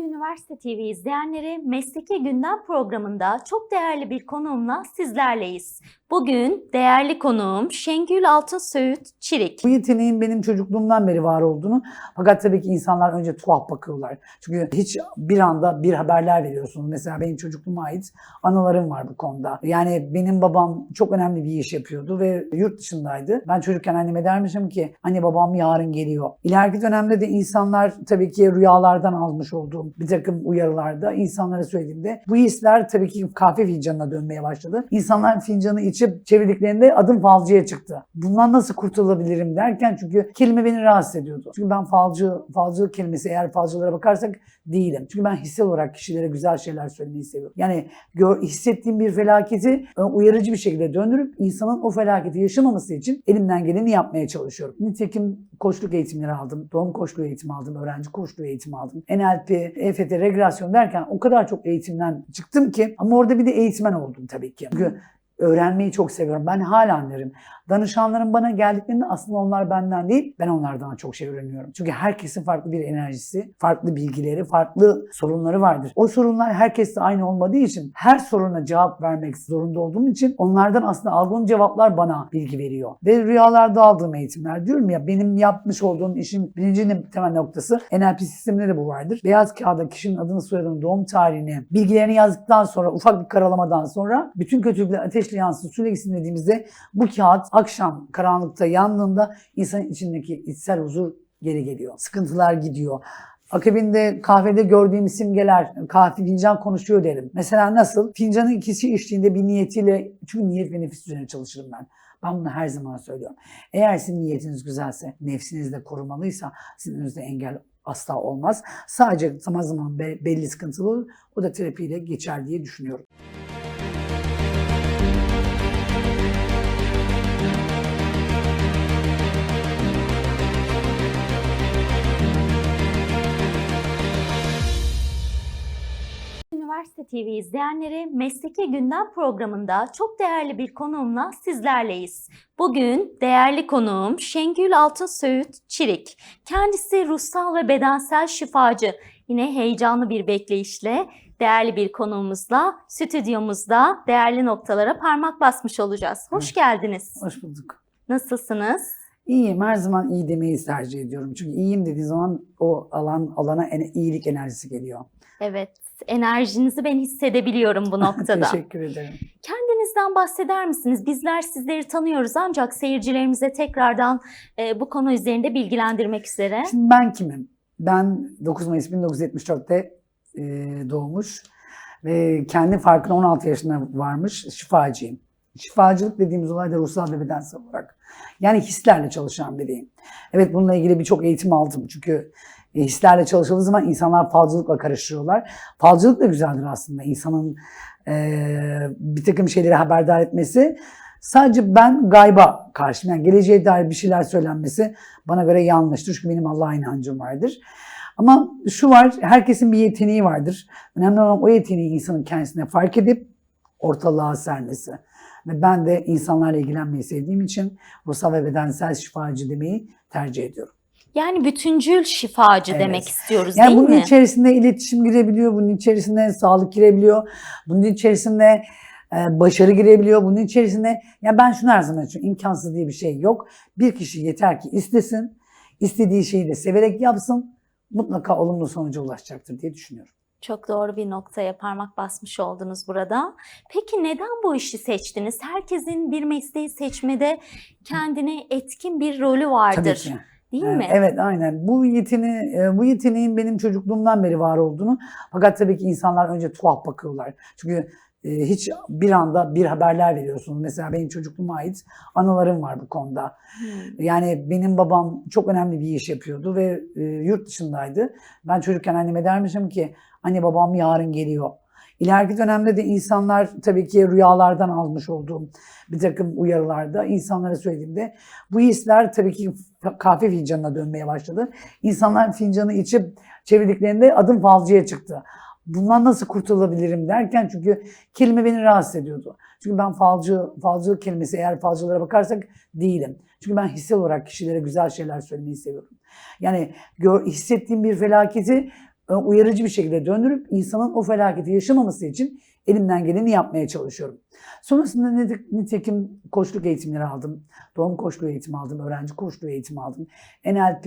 Değerli Üniversite TV izleyenleri, Mesleki Gündem programında çok değerli bir konuğumla sizlerleyiz. Bugün değerli konuğum Şengül Altın Söğüt Çirik. Bu yeteneğin benim çocukluğumdan beri var olduğunu fakat tabii ki insanlar önce tuhaf bakıyorlar. Çünkü hiç bir anda bir haberler veriyorsunuz. Mesela benim çocukluğuma ait anılarım var bu konuda. Yani benim babam çok önemli bir iş yapıyordu ve yurt dışındaydı. Ben çocukken anneme dermişim ki anne babam yarın geliyor. İleriki dönemde de insanlar tabii ki rüyalardan almış olduğum bir takım uyarılarda insanlara söylediğimde bu hisler tabii ki kahve fincanına dönmeye başladı. İnsanlar fincanı içip çevirdiklerinde adım falcıya çıktı. Bundan nasıl kurtulabilirim derken çünkü kelime beni rahatsız ediyordu. Çünkü ben falcı, falcı kelimesi eğer falcılara bakarsak değilim. Çünkü ben hissel olarak kişilere güzel şeyler söylemeyi seviyorum. Yani gör, hissettiğim bir felaketi e, uyarıcı bir şekilde döndürüp insanın o felaketi yaşamaması için elimden geleni yapmaya çalışıyorum. Nitekim koçluk eğitimleri aldım, doğum koçluğu eğitimi aldım, öğrenci koçluğu eğitimi aldım. NLP, EFT, regresyon derken o kadar çok eğitimden çıktım ki ama orada bir de eğitmen oldum tabii ki. Çünkü öğrenmeyi çok seviyorum. Ben hala anlarım. Danışanlarım bana geldiklerinde aslında onlar benden değil, ben onlardan çok şey öğreniyorum. Çünkü herkesin farklı bir enerjisi, farklı bilgileri, farklı sorunları vardır. O sorunlar herkeste aynı olmadığı için her soruna cevap vermek zorunda olduğum için onlardan aslında aldığım cevaplar bana bilgi veriyor. Ve rüyalarda aldığım eğitimler diyorum ya benim yapmış olduğum işin birinci temel noktası NLP sisteminde de bu vardır. Beyaz kağıda kişinin adını, soyadını, doğum tarihini, bilgilerini yazdıktan sonra ufak bir karalamadan sonra bütün kötülükler ateşle yansın sürekli dediğimizde bu kağıt akşam karanlıkta yandığında insanın içindeki içsel huzur geri geliyor. Sıkıntılar gidiyor. Akabinde kahvede gördüğüm simgeler, kahve fincan konuşuyor derim. Mesela nasıl? Fincanın ikisi içtiğinde bir niyetiyle, çünkü niyet ve nefis üzerine çalışırım ben. Ben bunu her zaman söylüyorum. Eğer sizin niyetiniz güzelse, nefsiniz de korumalıysa sizin önünüzde engel asla olmaz. Sadece zaman zaman belli sıkıntılı olur. O da terapiyle geçer diye düşünüyorum. Üniversite TV izleyenleri, Mesleki Gündem programında çok değerli bir konuğumla sizlerleyiz. Bugün değerli konuğum Şengül Altın Söğüt Çirik. Kendisi ruhsal ve bedensel şifacı. Yine heyecanlı bir bekleyişle değerli bir konuğumuzla stüdyomuzda değerli noktalara parmak basmış olacağız. Hoş geldiniz. Hoş bulduk. Nasılsınız? İyiyim. Her zaman iyi demeyi tercih ediyorum. Çünkü iyiyim dediği zaman o alan alana en- iyilik enerjisi geliyor. Evet, enerjinizi ben hissedebiliyorum bu noktada. Teşekkür ederim. Kendinizden bahseder misiniz? Bizler sizleri tanıyoruz ancak seyircilerimize tekrardan e, bu konu üzerinde bilgilendirmek üzere. Şimdi ben kimim? Ben 9 Mayıs 1974'te e, doğmuş ve kendi farkına 16 yaşında varmış şifacıyım. Şifacılık dediğimiz olay da ruhsal ve bedensel olarak. Yani hislerle çalışan biriyim. Evet bununla ilgili birçok eğitim aldım. Çünkü e, hislerle çalışıldığı zaman insanlar falcılıkla karıştırıyorlar. Falcılık da güzeldir aslında. İnsanın e, bir takım şeyleri haberdar etmesi. Sadece ben gayba karşıyım. Yani geleceğe dair bir şeyler söylenmesi bana göre yanlıştır. Çünkü benim Allah'a inancım vardır. Ama şu var, herkesin bir yeteneği vardır. Önemli olan o yeteneği insanın kendisine fark edip ortalığa sermesi. Ve ben de insanlarla ilgilenmeyi sevdiğim için ruhsal ve bedensel şifacı demeyi tercih ediyorum. Yani bütüncül şifacı Evet. demek istiyoruz Yani değil bunun mi? içerisinde iletişim girebiliyor, bunun içerisinde sağlık girebiliyor, bunun içerisinde e, başarı girebiliyor, bunun içerisinde ya ben şunu her zaman için imkansız diye bir şey yok. Bir kişi yeter ki istesin, istediği şeyi de severek yapsın, mutlaka olumlu sonuca ulaşacaktır diye düşünüyorum. Çok doğru bir noktaya parmak basmış oldunuz burada. Peki neden bu işi seçtiniz? Herkesin bir mesleği seçmede kendine etkin bir rolü Tabii vardır. ki. Değil Evet, mi? Evet aynen. Bu yeteneği, e, bu yeteneğin benim çocukluğumdan beri var olduğunu fakat tabii ki insanlar önce tuhaf bakıyorlar. Çünkü e, hiç bir anda bir haberler veriyorsunuz. Mesela benim çocukluğuma ait anılarım var bu konuda. Hmm. Yani benim babam çok önemli bir iş yapıyordu ve e, yurt dışındaydı. Ben çocukken anneme dermişim ki anne babam yarın geliyor. İleriki dönemde de insanlar tabii ki rüyalardan almış olduğum bir takım uyarılarda insanlara söylediğimde bu hisler tabii ki kahve fincanına dönmeye başladı. İnsanlar fincanı içip çevirdiklerinde adım falcıya çıktı. Bundan nasıl kurtulabilirim derken çünkü kelime beni rahatsız ediyordu. Çünkü ben falcı, falcı kelimesi eğer falcılara bakarsak değilim. Çünkü ben hissel olarak kişilere güzel şeyler söylemeyi seviyorum. Yani gör, hissettiğim bir felaketi uyarıcı bir şekilde döndürüp insanın o felaketi yaşamaması için elimden geleni yapmaya çalışıyorum. Sonrasında nite- nitekim koçluk eğitimleri aldım. Doğum koçluğu eğitimi aldım. Öğrenci koçluğu eğitimi aldım. NLP,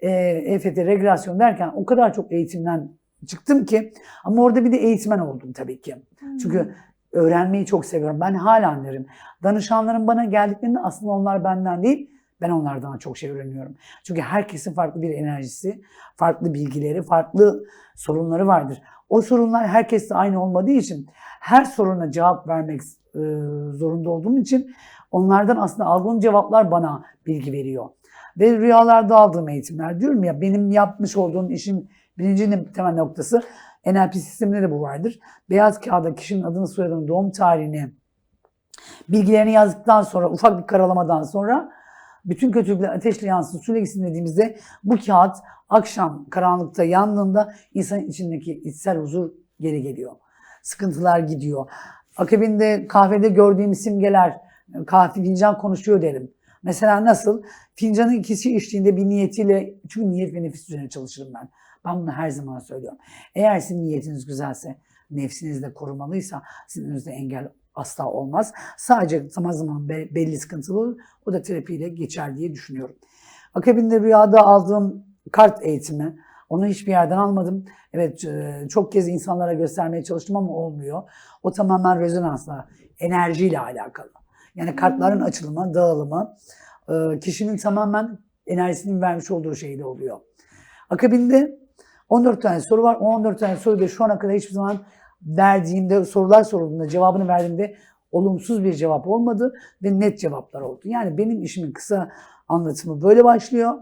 e, EFT, regresyon derken o kadar çok eğitimden çıktım ki ama orada bir de eğitmen oldum tabii ki. Çünkü öğrenmeyi çok seviyorum. Ben hala anlarım. Danışanlarım bana geldiklerinde aslında onlar benden değil, ben onlardan çok şey öğreniyorum. Çünkü herkesin farklı bir enerjisi, farklı bilgileri, farklı sorunları vardır. O sorunlar herkeste aynı olmadığı için her soruna cevap vermek e, zorunda olduğum için onlardan aslında aldığım cevaplar bana bilgi veriyor. Ve rüyalarda aldığım eğitimler diyorum ya benim yapmış olduğum işin birinci temel noktası NLP sisteminde de bu vardır. Beyaz kağıda kişinin adını soyadını doğum tarihini bilgilerini yazdıktan sonra ufak bir karalamadan sonra bütün kötülükler ateşle yansın suyla gitsin dediğimizde bu kağıt akşam karanlıkta yandığında insanın içindeki içsel huzur geri geliyor. Sıkıntılar gidiyor. Akabinde kahvede gördüğüm simgeler, kahve fincan konuşuyor derim. Mesela nasıl? Fincanın ikisi içtiğinde bir niyetiyle, çünkü niyet ve nefis üzerine çalışırım ben. Ben bunu her zaman söylüyorum. Eğer sizin niyetiniz güzelse, nefsiniz de korumalıysa sizin önünüzde engel asla olmaz. Sadece zaman zaman be- belli sıkıntılı olur. O da terapiyle geçer diye düşünüyorum. Akabinde rüyada aldığım kart eğitimi, onu hiçbir yerden almadım. Evet e, çok kez insanlara göstermeye çalıştım ama olmuyor. O tamamen rezonansla, enerjiyle alakalı. Yani kartların açılımı, dağılımı e, kişinin tamamen enerjisinin vermiş olduğu şeyde oluyor. Akabinde 14 tane soru var. O 14 tane soru da şu ana kadar hiçbir zaman verdiğimde, sorular sorulduğunda cevabını verdiğimde olumsuz bir cevap olmadı ve net cevaplar oldu. Yani benim işimin kısa anlatımı böyle başlıyor.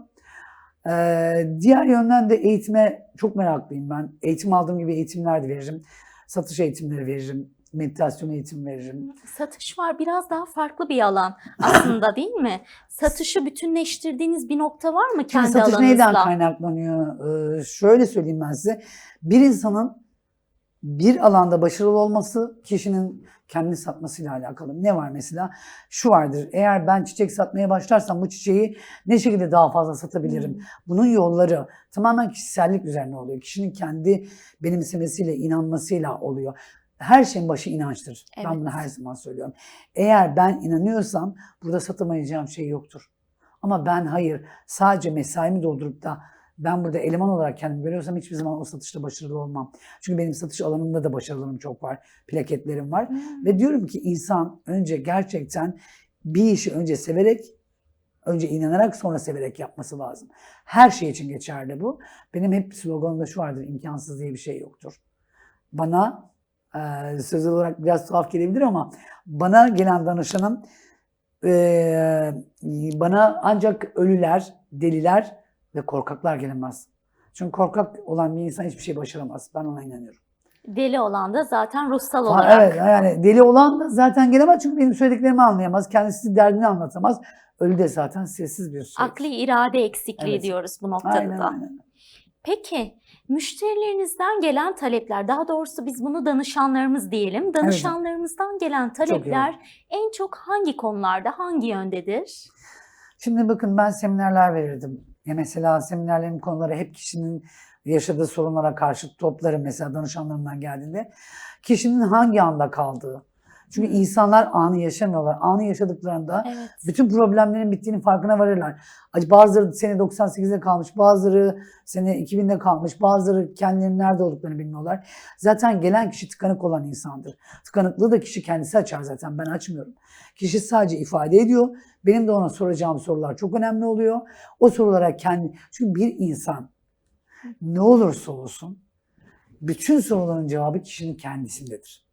Ee, diğer yönden de eğitime çok meraklıyım ben. Eğitim aldığım gibi eğitimler de veririm. Satış eğitimleri veririm. Meditasyon eğitimi veririm. Satış var biraz daha farklı bir alan aslında değil mi? Satışı bütünleştirdiğiniz bir nokta var mı Şimdi kendi satış alanınızla? neyden kaynaklanıyor? Ee, şöyle söyleyeyim ben size. Bir insanın bir alanda başarılı olması kişinin kendini satmasıyla alakalı. Ne var mesela? Şu vardır. Eğer ben çiçek satmaya başlarsam bu çiçeği ne şekilde daha fazla satabilirim? Hmm. Bunun yolları tamamen kişisellik üzerine oluyor. Kişinin kendi benimsemesiyle, inanmasıyla oluyor. Her şeyin başı inançtır. Ben bunu Evet. her zaman söylüyorum. Eğer ben inanıyorsam burada satamayacağım şey yoktur. Ama ben hayır sadece mesaimi doldurup da ben burada eleman olarak kendimi görüyorsam hiçbir zaman o satışta başarılı olmam. Çünkü benim satış alanımda da başarılarım çok var. Plaketlerim var. Hmm. Ve diyorum ki insan önce gerçekten bir işi önce severek, önce inanarak sonra severek yapması lazım. Her şey için geçerli bu. Benim hep sloganımda şu vardır, imkansız diye bir şey yoktur. Bana e, söz olarak biraz tuhaf gelebilir ama bana gelen danışanım e, bana ancak ölüler, deliler ve korkaklar gelemez. Çünkü korkak olan bir insan hiçbir şey başaramaz. Ben ona inanıyorum. Deli olan da zaten ruhsal Ha, olarak. Evet yani deli olan da zaten gelemez çünkü benim söylediklerimi anlayamaz. Kendisi derdini anlatamaz. Ölü de zaten sessiz bir şey. Akli irade eksikliği Evet. diyoruz bu noktada Aynen da. aynen. Peki müşterilerinizden gelen talepler, daha doğrusu biz bunu danışanlarımız diyelim. Danışanlarımızdan gelen talepler en çok hangi konularda, hangi yöndedir? Şimdi bakın ben seminerler verirdim. Ya mesela seminerlerin konuları hep kişinin yaşadığı sorunlara karşı toplarım mesela danışanlarımdan geldiğinde. Kişinin hangi anda kaldığı. Çünkü insanlar anı yaşamıyorlar. Anı yaşadıklarında Evet. bütün problemlerin bittiğinin farkına varırlar. Bazıları sene 98'de kalmış, bazıları sene 2000'de kalmış, bazıları kendilerinin nerede olduklarını bilmiyorlar. Zaten gelen kişi tıkanık olan insandır. Tıkanıklığı da kişi kendisi açar zaten, ben açmıyorum. Kişi sadece ifade ediyor. Benim de ona soracağım sorular çok önemli oluyor. O sorulara kendi... Çünkü bir insan ne olursa olsun bütün soruların cevabı kişinin kendisindedir.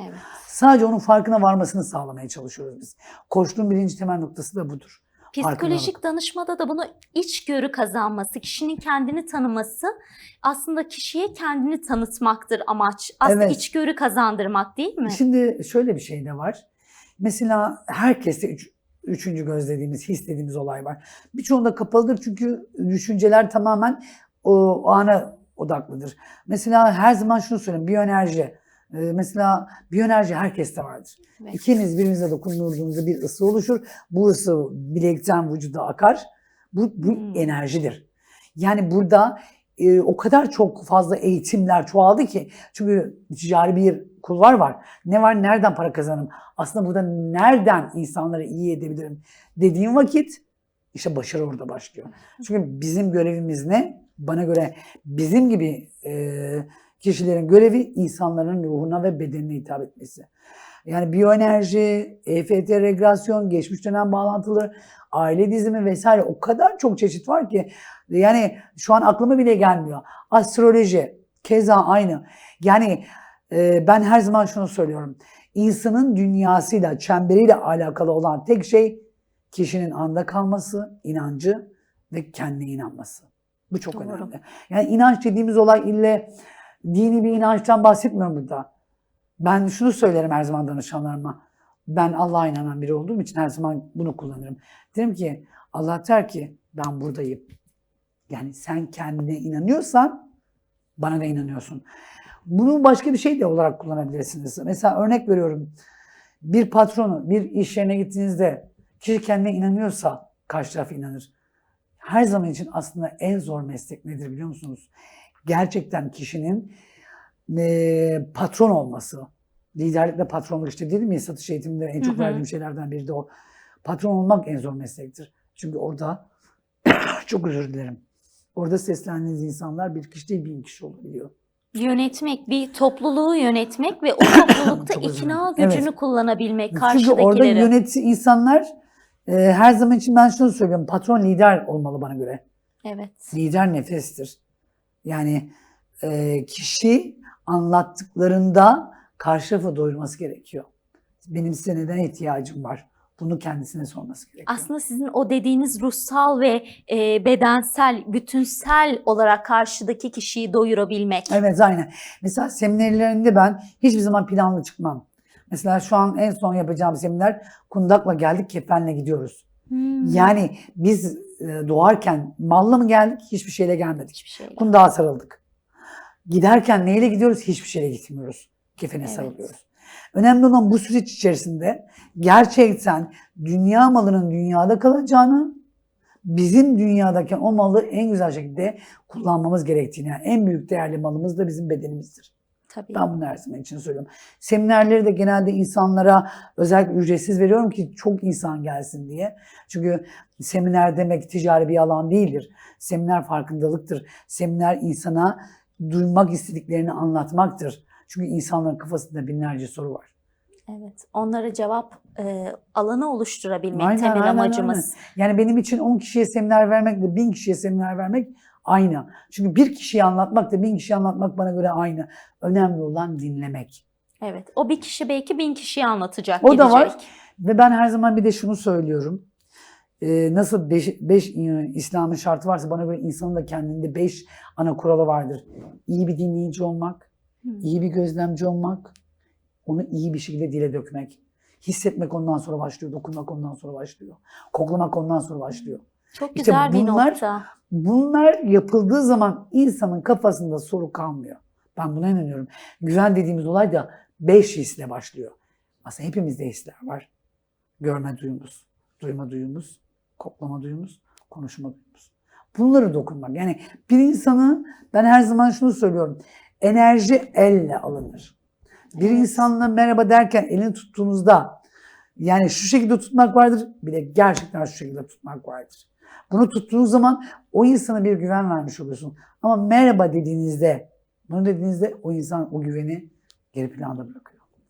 Evet. Sadece onun farkına varmasını sağlamaya çalışıyoruz biz. Koçluğun birinci temel noktası da budur. Psikolojik danışmada da bunu içgörü kazanması, kişinin kendini tanıması aslında kişiye kendini tanıtmaktır amaç. Aslında Evet. içgörü kazandırmak değil mi? Şimdi şöyle bir şey de var. Mesela herkeste üç, üçüncü göz dediğimiz, his dediğimiz olay var. Birçoğunda kapalıdır çünkü düşünceler tamamen o ana odaklıdır. Mesela her zaman şunu söyleyeyim, biyoenerji. Ee, Mesela biyoenerji herkeste vardır. Evet. İkiniz birbirinize dokunduğunuzda bir ısı oluşur. Bu ısı bilekten vücuda akar. Bu, bu Hmm. enerjidir. Yani burada e, o kadar çok fazla eğitimler çoğaldı ki. Çünkü ticari bir kulvar var. Ne var nereden para kazanırım? Aslında burada nereden insanları iyi edebilirim dediğim vakit işte başarı orada başlıyor. Çünkü bizim görevimiz ne? Bana göre bizim gibi e, kişilerin görevi insanların ruhuna ve bedenine hitap etmesi. Yani biyoenerji, EFT regresyon, geçmiş dönem bağlantıları, aile dizimi vesaire o kadar çok çeşit var ki yani şu an aklıma bile gelmiyor. Astroloji keza aynı. Yani e, ben her zaman şunu söylüyorum. İnsanın dünyasıyla, çemberiyle alakalı olan tek şey kişinin anda kalması, inancı ve kendine inanması. Bu çok Doğru. önemli. Yani inanç dediğimiz olay ille dini bir inançtan bahsetmiyorum burada. Ben şunu söylerim her zaman danışanlarıma. Ben Allah'a inanan biri olduğum için her zaman bunu kullanırım. Derim ki Allah der ki ben buradayım. Yani sen kendine inanıyorsan bana da inanıyorsun. Bunu başka bir şey de olarak kullanabilirsiniz. Mesela örnek veriyorum. Bir patronu bir iş yerine gittiğinizde kişi kendine inanıyorsa karşı taraf inanır. Her zaman için aslında en zor meslek nedir biliyor musunuz? Gerçekten kişinin eee, patron olması. Liderlikle patronluk işte dedim ya satış eğitiminde en çok hı. verdiğim şeylerden biri de o. Patron olmak en zor meslektir. Çünkü orada çok özür dilerim. Orada seslendiğiniz insanlar bir kişi değil bin kişi olabiliyor. Yönetmek, bir topluluğu yönetmek ve o toplulukta ikna gücünü Evet. kullanabilmek Çünkü orada karşıdakileri. yönetici insanlar e, her zaman için ben şunu söylüyorum. Patron lider olmalı bana göre. Evet. Lider nefestir. Yani e, kişi anlattıklarında karşı tarafı doyurması gerekiyor. Benim size neden ihtiyacım var? Bunu kendisine sorması gerekiyor. Aslında sizin o dediğiniz ruhsal ve e, bedensel, bütünsel olarak karşıdaki kişiyi doyurabilmek. Evet aynen. Mesela seminerlerinde ben hiçbir zaman planlı çıkmam. Mesela şu an en son yapacağım seminer kundakla geldik kefenle gidiyoruz. Hmm, Yani biz doğarken malla mı geldik hiçbir şeyle gelmedik. hiçbir şey. Kundağa sarıldık. Giderken neyle gidiyoruz? Hiçbir şeyle gitmiyoruz. Kefene Evet. sarılıyoruz. Önemli olan bu süreç içerisinde gerçekten dünya malının dünyada kalacağını, bizim dünyadaki o malı en güzel şekilde kullanmamız gerektiğini, yani en büyük değerli malımız da bizim bedenimizdir. Tabii. Ben bunu her zaman için söylüyorum. Seminerleri de genelde insanlara özellikle ücretsiz veriyorum ki çok insan gelsin diye. Çünkü seminer demek ticari bir alan değildir. Seminer farkındalıktır. Seminer insana duymak istediklerini anlatmaktır. Çünkü insanların kafasında binlerce soru var. Evet. Onlara cevap e, alanı oluşturabilmek Aynen, temel aynen, amacımız. Yani benim için 10 kişiye seminer vermekle 1000 kişiye seminer vermek aynı. Çünkü bir kişiye anlatmak da 1000 kişiye anlatmak bana göre aynı. Önemli olan dinlemek. Evet. O bir kişi belki bin kişiye anlatacak, O da gidecek. var. Ve ben her zaman bir de şunu söylüyorum. Ee, nasıl beş, beş İslam'ın şartı varsa bana göre insanın da kendinde beş ana kuralı vardır. İyi bir dinleyici olmak, iyi bir gözlemci olmak, onu iyi bir şekilde dile dökmek. Hissetmek ondan sonra başlıyor, dokunmak ondan sonra başlıyor. Koklamak ondan sonra başlıyor. Çok İşte güzel bir bunlar- nokta. Bunlar yapıldığı zaman insanın kafasında soru kalmıyor. Ben buna inanıyorum. Güven dediğimiz olay da beş hisle başlıyor. Aslında hepimizde hisler var. Görme duyumuz, duyma duyumuz, koklama duyumuz, konuşma duyumuz. Bunları dokunmak. Yani bir insanı ben her zaman şunu söylüyorum. Enerji elle alınır. Bir Evet. insanla merhaba derken elini tuttuğunuzda yani şu şekilde tutmak vardır. Bir de gerçekten şu şekilde tutmak vardır. Bunu tuttuğunuz zaman o insana bir güven vermiş oluyorsun. Ama merhaba dediğinizde, bunu dediğinizde o insan o güveni geri planda bırakıyor.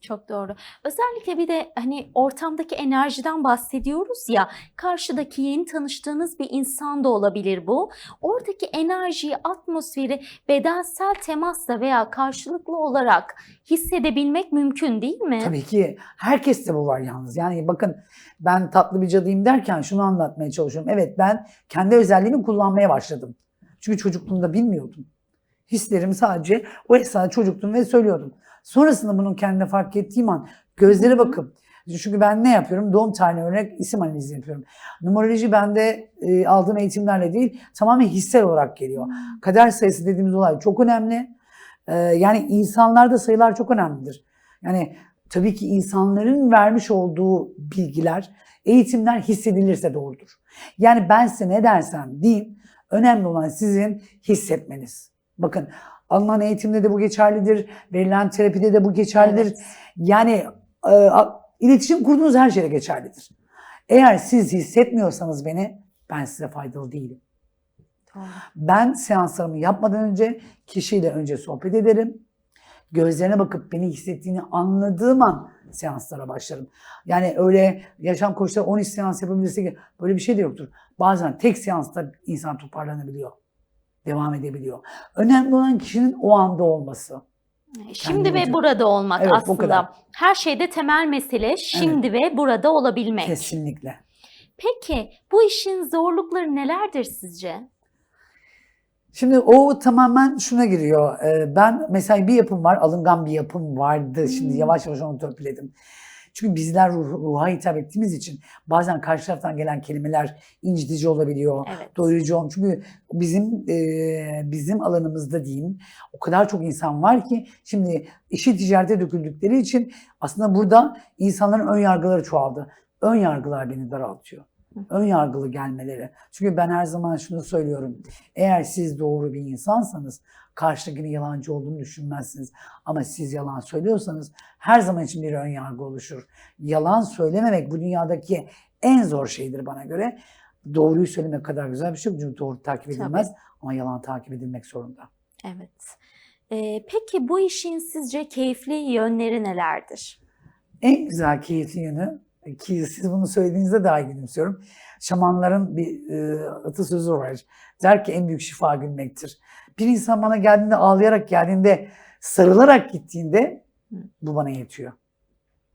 Çok doğru. Özellikle bir de hani ortamdaki enerjiden bahsediyoruz ya, karşıdaki yeni tanıştığınız bir insan da olabilir bu. Oradaki enerjiyi, atmosferi bedensel temasla veya karşılıklı olarak hissedebilmek mümkün değil mi? Tabii ki herkeste bu var yalnız. Yani bakın ben tatlı bir cadıyım derken şunu anlatmaya çalışıyorum. Evet ben kendi özelliğimi kullanmaya başladım. Çünkü çocukluğumda bilmiyordum. Hislerimi sadece o esnada çocuktum ve söylüyordum. Sonrasında bunun kendine fark ettiğim an gözlere bakıp çünkü ben ne yapıyorum? Doğum tarihi örnek isim analizi yapıyorum. Numeroloji bende e, aldığım eğitimlerle değil tamamen hissel olarak geliyor. Kader sayısı dediğimiz olay çok önemli. Ee, yani insanlarda sayılar çok önemlidir. Yani tabii ki insanların vermiş olduğu bilgiler, eğitimler hissedilirse doğrudur. Yani ben size ne dersem diyeyim, Önemli olan sizin hissetmeniz. Bakın alınan eğitimde de bu geçerlidir. Verilen terapide de bu geçerlidir. Evet. Yani e, iletişim kurduğunuz her şeyde geçerlidir. Eğer siz hissetmiyorsanız beni ben size faydalı değilim. Ben seanslarımı yapmadan önce kişiyle önce sohbet ederim. Gözlerine bakıp beni hissettiğini anladığım an seanslara başlarım. Yani öyle yaşam koçları 13 seans yapabilirse böyle bir şey de yoktur. Bazen tek seansta insan toparlanabiliyor. Devam edebiliyor. Önemli olan kişinin o anda olması. Şimdi Kendinize- ve burada olmak Evet, aslında. Her şeyde temel mesele şimdi ve burada olabilmek. Kesinlikle. Peki bu işin zorlukları nelerdir sizce? Şimdi o tamamen şuna giriyor. Ee, Ben mesela bir yapım var, alıngan bir yapım vardı. Şimdi Hmm. yavaş yavaş onu törpüledim. Çünkü bizler ruh, ruha hitap ettiğimiz için bazen karşı taraftan gelen kelimeler incitici olabiliyor. Evet. Doyurucu olmuyor. Çünkü bizim e, bizim alanımızda diyeyim o kadar çok insan var ki şimdi işi ticarete döküldükleri için aslında burada insanların ön yargıları çoğaldı. Ön yargılar beni daraltıyor. Ön yargılı gelmeleri. Çünkü ben her zaman şunu söylüyorum. Eğer siz doğru bir insansanız karşıdakinin yalancı olduğunu düşünmezsiniz. Ama siz yalan söylüyorsanız her zaman için bir ön yargı oluşur. Yalan söylememek bu dünyadaki en zor şeydir bana göre. Doğruyu söylemek kadar güzel bir şey yok. Çünkü doğru takip edilmez ama yalan takip edilmek zorunda. Evet. Ee, peki bu işin sizce keyifli yönleri nelerdir? En güzel keyifli yönü ki siz bunu söylediğinizde daha gülümsüyorum. Şamanların bir e, atasözü var. Der ki en büyük şifa gülmektir. Bir insan bana geldiğinde ağlayarak geldiğinde sarılarak gittiğinde bu bana yetiyor.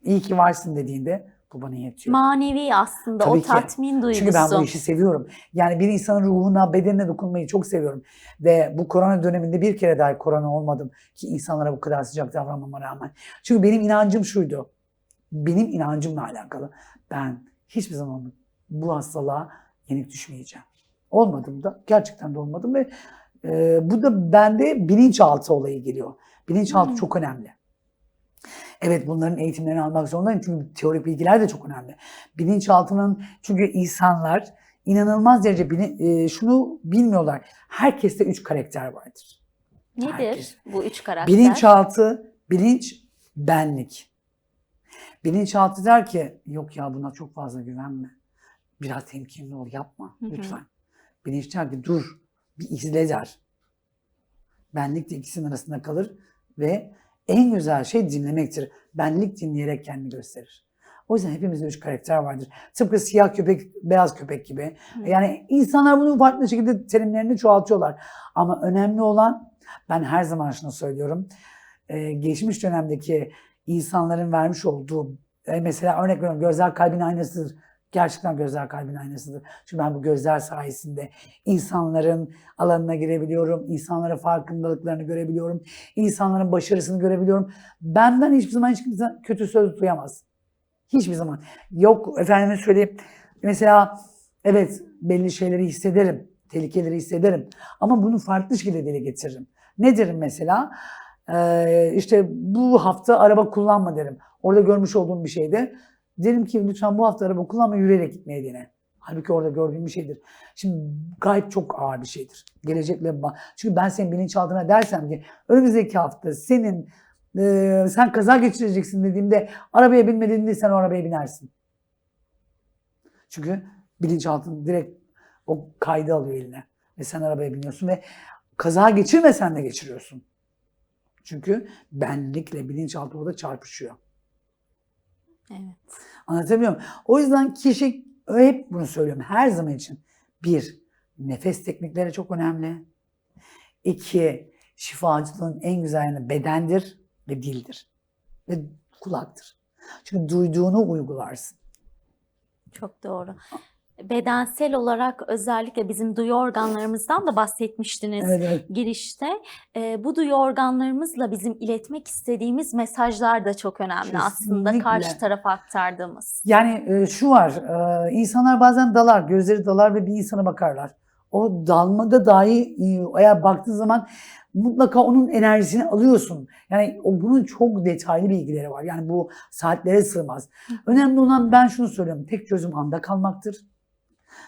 İyi ki varsın dediğinde bu bana yetiyor. Manevi aslında Tabii o ki. tatmin duygusu. Çünkü ben bu işi seviyorum. Yani bir insanın ruhuna, bedenine dokunmayı çok seviyorum. Ve bu korona döneminde bir kere dahi korona olmadım ki insanlara bu kadar sıcak davranmama rağmen. Çünkü benim inancım şuydu. Benim inancımla alakalı. Ben hiçbir zaman bu hastalığa yenik düşmeyeceğim. Olmadım da. Gerçekten de olmadım ve e, bu da bende bilinçaltı olayı geliyor. Bilinçaltı Hmm. çok önemli. Evet bunların eğitimlerini almak zorundayım çünkü teorik bilgiler de çok önemli. Bilinçaltının çünkü insanlar inanılmaz derece bilin- e, şunu bilmiyorlar. Herkeste üç karakter vardır. Nedir Herkes. bu üç karakter? Bilinçaltı, bilinç, benlik. Bilinçaltı der ki yok ya buna çok fazla güvenme. Biraz temkinli ol yapma Hı hı. lütfen. Bilinç der ki dur bir izle der. Benlik de ikisinin arasında kalır ve en güzel şey dinlemektir. Benlik dinleyerek kendini gösterir. O yüzden hepimizde üç karakter vardır. Tıpkı siyah köpek, beyaz köpek gibi. Hı. Yani insanlar bunu farklı şekilde terimlerini çoğaltıyorlar. Ama önemli olan, ben her zaman şunu söylüyorum. Geçmiş dönemdeki insanların vermiş olduğu, e, mesela örnek veriyorum gözler kalbin aynasıdır. Gerçekten gözler kalbin aynasıdır. Çünkü ben bu gözler sayesinde insanların alanına girebiliyorum. insanların farkındalıklarını görebiliyorum. insanların başarısını görebiliyorum. Benden hiçbir zaman hiç kimse kötü söz duyamaz. Hiçbir zaman. Yok efendime söyleyeyim. Mesela evet belli şeyleri hissederim. Tehlikeleri hissederim. Ama bunu farklı şekilde dile getiririm. Ne derim mesela? Ee, işte bu hafta araba kullanma derim. Orada görmüş olduğum bir şeyde. Derim ki lütfen bu hafta araba kullanma yürüyerek gitmeye dene. Halbuki orada gördüğüm bir şeydir. Şimdi gayet çok ağır bir şeydir. Gelecekle Çünkü ben senin bilinçaltına dersem ki önümüzdeki hafta senin e, sen kaza geçireceksin dediğimde arabaya binmediğinde sen o arabaya binersin. Çünkü bilinçaltın direkt o kaydı alıyor eline. Ve sen arabaya biniyorsun ve kaza geçirmesen de geçiriyorsun. Çünkü benlikle bilinçaltı orada çarpışıyor. Evet. Anlatabiliyor muyum? O yüzden kişi hep bunu söylüyorum her zaman için. Bir, nefes teknikleri çok önemli. İki, şifacılığın en güzel yanı bedendir ve dildir. Ve kulaktır. Çünkü duyduğunu uygularsın. Çok doğru. Bedensel olarak özellikle bizim duyu organlarımızdan da bahsetmiştiniz Evet, girişte. Ee, bu duyu organlarımızla bizim iletmek istediğimiz mesajlar da çok önemli aslında Kesinlikle. karşı tarafa aktardığımız. Yani e, şu var, e, insanlar bazen dalar, gözleri dalar ve bir insana bakarlar. O dalmada dahi e, eğer baktığın zaman mutlaka onun enerjisini alıyorsun. Yani o bunun çok detaylı bilgileri var. Yani bu saatlere sığmaz. Önemli olan ben şunu söylüyorum, tek çözüm anda kalmaktır.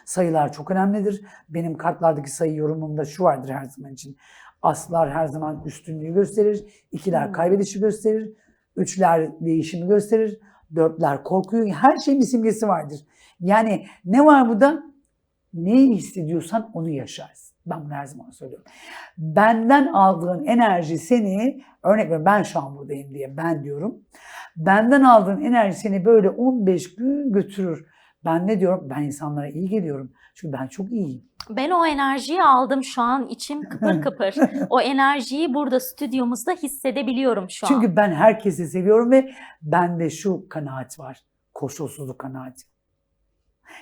Sayılar çok önemlidir. Benim kartlardaki sayı yorumumda şu vardır her zaman için. Aslar her zaman üstünlüğü gösterir. İkiler Hmm. kaybedişi gösterir. Üçler değişimi gösterir. Dörtler korkuyu. Her şeyin bir simgesi vardır. Yani ne var burada? Neyi hissediyorsan onu yaşarsın. Ben bunu her zaman söylüyorum. Benden aldığın enerji seni, örnek veriyorum ben şu an buradayım diye ben diyorum. Benden aldığın enerji seni böyle 15 gün götürür. Ben ne diyorum? Ben insanlara iyi geliyorum. Çünkü ben çok iyiyim. Ben o enerjiyi aldım şu an içim kıpır kıpır. o enerjiyi burada stüdyomuzda hissedebiliyorum şu an. Çünkü ben herkesi seviyorum ve bende şu kanaat var. Koşulsuzluk kanaati.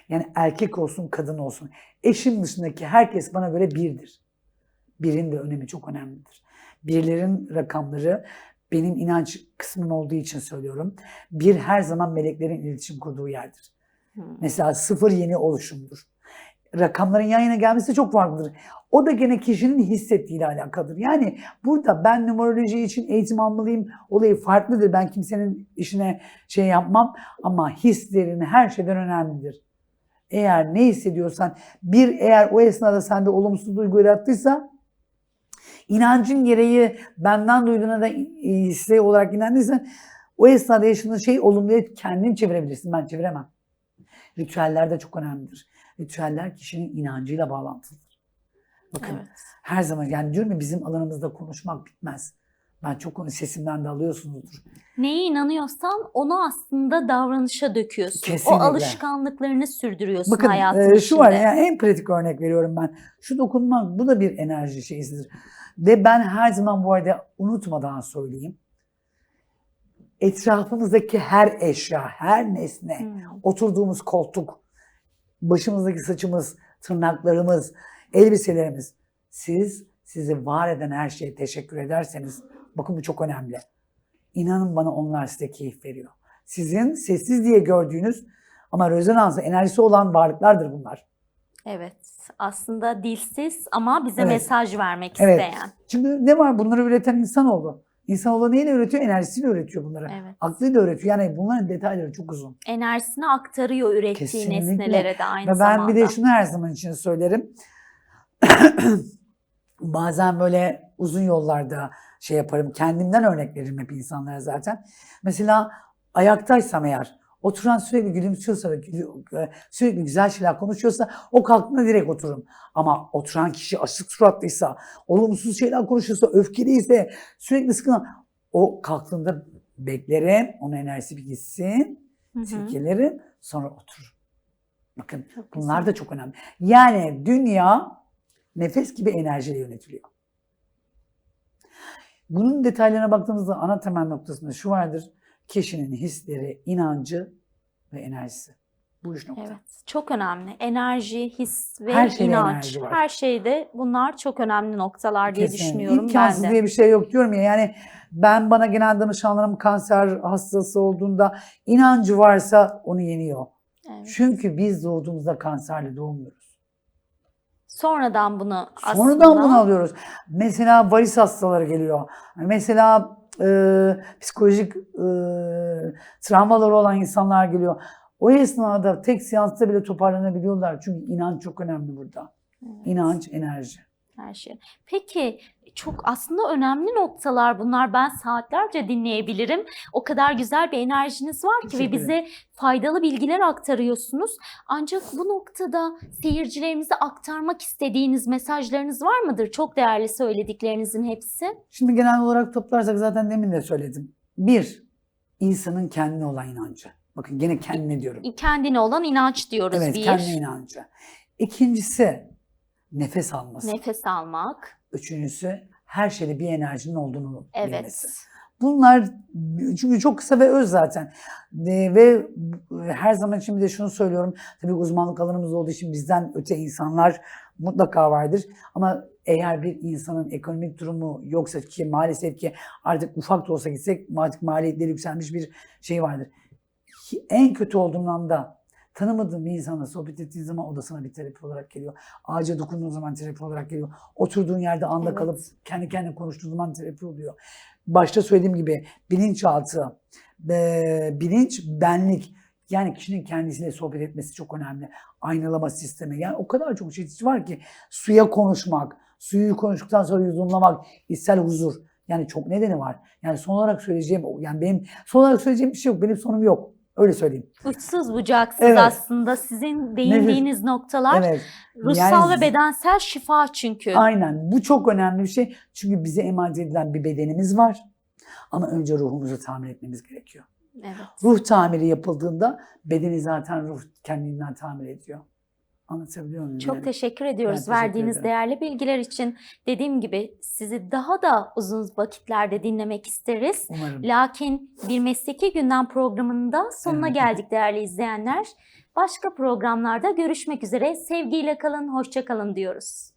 Yani erkek olsun, kadın olsun. Eşim dışındaki herkes bana göre birdir. Birin de önemi çok önemlidir. Birlerin rakamları benim inanç kısmım olduğu için söylüyorum. Bir her zaman meleklerin iletişim kurduğu yerdir. Hmm. Mesela sıfır yeni oluşumdur. Rakamların yan yana gelmesi çok farklıdır. O da gene kişinin hissettiğiyle alakalıdır. Yani burada ben numeroloji için eğitim almalıyım olayı farklıdır. Ben kimsenin işine şey yapmam ama hislerin her şeyden önemlidir. Eğer ne hissediyorsan bir eğer o esnada sende olumsuz duygu yarattıysa inancın gereği benden duyduğuna da hisse olarak inandıysan o esnada yaşadığın şeyi olumluya kendin çevirebilirsin. Ben çeviremem. Ritüeller de çok önemlidir. Ritüeller kişinin inancıyla bağlantılıdır. Bakın Evet. her zaman yani diyorum ya bizim alanımızda konuşmak bitmez. Ben çok onu sesimden de alıyorsunuzdur. Neye inanıyorsan onu aslında davranışa döküyorsun. Kesinlikle. O alışkanlıklarını sürdürüyorsun Bakın hayatın e, şu içinde. var yani en pratik örnek veriyorum ben. Şu dokunmak bu da bir enerji şeysidir. Ve ben her zaman bu arada unutmadan söyleyeyim. Etrafımızdaki her eşya, her nesne, Hmm. oturduğumuz koltuk, başımızdaki saçımız, tırnaklarımız, elbiselerimiz. Siz sizi var eden her şeye teşekkür ederseniz, bakın bu çok önemli. İnanın bana onlar size keyif veriyor. Sizin sessiz diye gördüğünüz ama rezonansı, enerjisi olan varlıklardır bunlar. Evet. Aslında dilsiz ama bize Evet. mesaj vermek Evet. isteyen. Çünkü ne var? Bunları üreten insanoğlu. İnsanoğlu neyle üretiyor? Enerjisiyle üretiyor bunları. Evet. Aklıyla üretiyor. Yani bunların detayları çok uzun. Enerjisini aktarıyor ürettiği Kesinlikle. nesnelere de aynı Ve ben zamanda. bir de şunu her zaman için söylerim. Bazen böyle uzun yollarda şey yaparım. Kendimden örnek veririm hep insanlara zaten. Mesela ayaktaysam eğer oturan sürekli gülümsüyorsa ve sürekli güzel şeyler konuşuyorsa o kalktığında direkt otururum. Ama oturan kişi açık suratlıysa, olumsuz şeyler konuşuyorsa, öfkeliyse, sürekli sıkılan o kalktığında beklerim. Onun enerjisi bir gitsin. Silkelerim. Sonra otururum. Bakın Çok Bunlar güzel. da çok önemli. Yani dünya nefes gibi enerjiyle yönetiliyor. Bunun detaylarına baktığımızda ana temel noktasında şu vardır. Kişinin hisleri, inancı ve enerjisi. Bu üç nokta. Evet, çok önemli. Enerji, his ve Her şeyde inanç. enerji var. Her şeyde bunlar çok önemli noktalar diye Kesinlikle. düşünüyorum İmkansız ben de. diye bir şey yok diyorum ya. Yani ben bana genel danışanlarım kanser hastası olduğunda inancı varsa onu yeniyor. Evet. Çünkü biz doğduğumuzda kanserle doğmuyoruz. Sonradan bunu Sonradan aslında bunu alıyoruz. Mesela varis hastaları geliyor. Mesela e, psikolojik e, travmaları olan insanlar geliyor. O esnada tek seansta bile toparlanabiliyorlar. Çünkü inanç çok önemli burada. Evet, İnanç, enerji. her şey. Peki çok aslında önemli noktalar bunlar. Ben saatlerce dinleyebilirim. O kadar güzel bir enerjiniz var ki ve bize faydalı bilgiler aktarıyorsunuz. Ancak bu noktada seyircilerimize aktarmak istediğiniz mesajlarınız var mıdır? Çok değerli söylediklerinizin hepsi. Şimdi genel olarak toplarsak zaten demin de söyledim. Bir, insanın kendine olan inancı. Bakın gene kendine diyorum. Kendine olan inanç diyoruz Evet, bir. kendine inancı. İkincisi, nefes alması. Nefes almak. Üçüncüsü, her şeyde bir enerjinin olduğunu Evet. bilmesi. Bunlar çünkü çok kısa ve öz zaten. E, ve her zaman için bir de şunu söylüyorum. Tabii uzmanlık alanımız olduğu için bizden öte insanlar mutlaka vardır. Ama eğer bir insanın ekonomik durumu yoksa ki maalesef ki artık ufak da olsa gitsek artık maliyetleri yükselmiş bir şey vardır. En kötü olduğum anda tanımadığım bir insanla sohbet ettiğin zaman odasına bir terapi olarak geliyor. Ağaca dokunduğun zaman terapi olarak geliyor. Oturduğun yerde anda Evet. kalıp kendi kendine konuştuğun zaman terapi oluyor. Başta söylediğim gibi bilinçaltı, e, bilinç, benlik. Yani kişinin kendisiyle sohbet etmesi çok önemli. Aynalama sistemi. Yani o kadar çok şey var ki suya konuşmak, suyu konuştuktan sonra yudumlamak, içsel huzur. Yani çok nedeni var. Yani son olarak söyleyeceğim, yani benim son olarak söyleyeceğim bir şey yok. Benim sonum yok. Öyle söyleyeyim. Uçsuz bucaksız Evet. aslında sizin değindiğiniz noktalar Evet. ruhsal Yani- ve bedensel şifa çünkü. Aynen. Bu çok önemli bir şey. Çünkü bize emanet edilen bir bedenimiz var. Ama önce ruhumuzu tamir etmemiz gerekiyor. Evet. Ruh tamiri yapıldığında bedeni zaten ruh kendinden tamir ediyor. Anlatabiliyor muyum? Çok yani? teşekkür ediyoruz Ben teşekkür verdiğiniz ederim. değerli bilgiler için. Dediğim gibi sizi daha da uzun vakitlerde dinlemek isteriz. Umarım. Lakin bir mesleki gündem programında sonuna Evet. geldik değerli izleyenler. Başka programlarda görüşmek üzere. Sevgiyle kalın, hoşça kalın diyoruz.